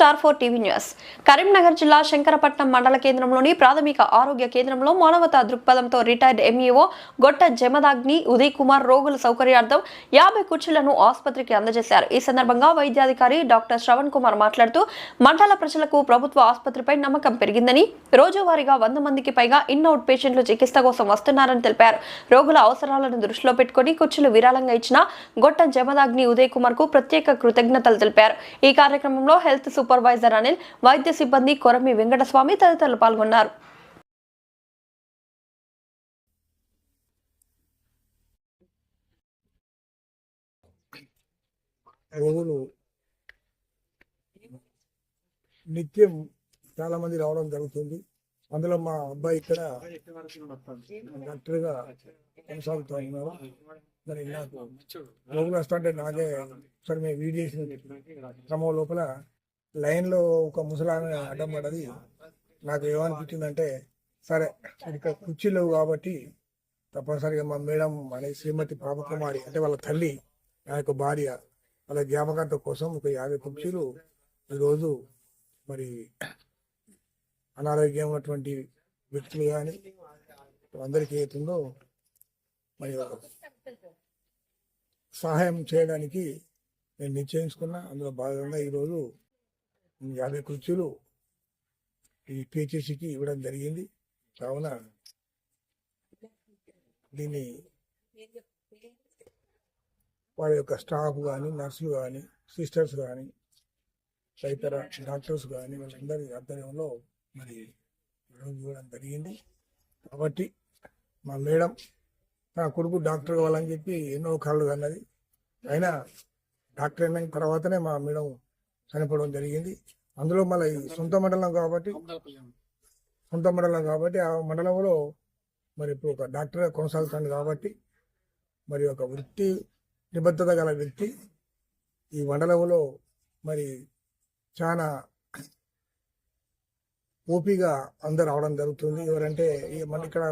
Star four TV news. Karimnagar జిల్లా శంకరపట్నం మండల కేంద్రంలోని ప్రాథమిక ఆరోగ్య కేంద్రంలో మానవతా దృక్పథంతో రిటైర్డ్ ఎంఈఓ గొట్ట జమదాగ్ని ఉదయ్ కుమార్ రోగుల సౌకర్యార్థం యాభై కుర్చీలను ఆసుపత్రికి అందజేశారు. ఈ సందర్భంగా వైద్యాధికారి డాక్టర్ శ్రవణ్ కుమార్ మాట్లాడుతూ మండల ప్రజలకు ప్రభుత్వ ఆసుపత్రిపై నమ్మకం పెరిగిందని రోజువారీగా వంద మందికి పైగా ఇన్ అవుట్ పేషెంట్లు చికిత్స కోసం వస్తున్నారని తెలిపారు. రోగుల అవసరాలను దృష్టిలో పెట్టుకుని కుర్చీలు విరాళంగా ఇచ్చిన గొట్ట జమదాగ్ని ఉదయ్ కుమార్కు ప్రత్యేక కృతజ్ఞతలు తెలిపారు. ఈ కార్యక్రమంలో హెల్త్ సూపర్ సూపర్వైజర్ అనిల్ వైద్య సిబ్బంది కొరమి వెంకటస్వామి తదితరులు పాల్గొన్నారు. రోగులు నిత్యం చాలా మంది రావడం జరుగుతుంది. అందులో మా అబ్బాయి ఇక్కడ డాక్టర్గా కొనసాగుతూ ఉన్నారు మరి నాకు రోగులు వస్తుంటే నాకే ఒకసారి మేము వీడి క్రమం లోపల లైన్లో ఒక ముసలామె అడ్డం పడది నాకు ఏమనిపించిందంటే సరే ఇక్కడ కుర్చీలు కాబట్టి తప్పనిసరిగా మా మేడం అనే శ్రీమతి పాపకుమారి అంటే వాళ్ళ తల్లి నా యొక్క భార్య వాళ్ళ జ్ఞాపకార్థం కోసం ఒక యాభై కుర్చీలు ఈరోజు మరి అనారోగ్యం ఉన్నటువంటి వ్యక్తులు కానీ అందరికీ ఏతుందో మరి సహాయం చేయడానికి నేను నిశ్చయించుకున్నా. అందులో భాగంగా ఈరోజు యాభై కుర్చీలు ఈ పిహెచ్సికి ఇవ్వడం జరిగింది. కావున దీన్ని వారి యొక్క స్టాఫ్ కానీ నర్సులు కానీ సిస్టర్స్ కానీ తదితర డాక్టర్స్ కానీ వాళ్ళందరి ఆధ్వర్యంలో మరి ఇవ్వడం జరిగింది. కాబట్టి మా మేడం నా కొడుకు డాక్టర్ కావాలని చెప్పి ఎన్నో కళ్ళు అన్నది అయినా డాక్టర్ అయిన తర్వాతనే మా మేడం చనిపోవడం జరిగింది. అందులో మళ్ళీ సొంత మండలం కాబట్టి సొంత మండలం కాబట్టి ఆ మండలంలో మరి ఇప్పుడు ఒక డాక్టర్గా కొనసాగుతాను కాబట్టి మరి ఒక వృత్తి నిబద్ధత గల వ్యక్తి ఈ మండలంలో మరి చాలా ఓపిగా అందరు రావడం జరుగుతుంది. ఎవరంటే ఈ మన ఇక్కడ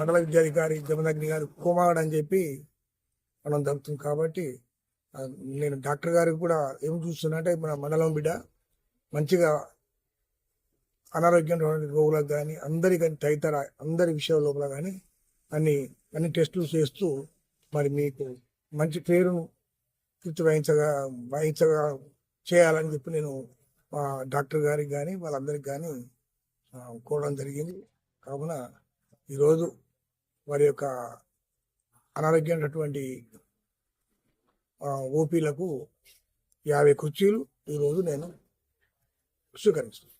మండల విద్యాధికారి జమదగ్ని గారు కుమారుడు అని చెప్పి మనం జరుగుతుంది కాబట్టి నేను డాక్టర్ గారికి కూడా ఏం చూస్తున్నా అంటే మన మండలం బిడ్డ మంచిగా అనారోగ్యం రోగులకు కానీ అందరి కానీ తదితర అందరి విషయాల లోపల కానీ అన్ని అన్ని టెస్టులు చేస్తూ మరి మీకు మంచి పేరును కీర్తి వహించగా వహించగా చేయాలని చెప్పి నేను మా డాక్టర్ గారికి కానీ వాళ్ళందరికి కానీ కోరడం జరిగింది. కావున ఈరోజు వారి యొక్క అనారోగ్యమైనటువంటి ఓపీలకు యాభై కుర్చీలు ఈరోజు నేను స్వీకరిస్తున్నాను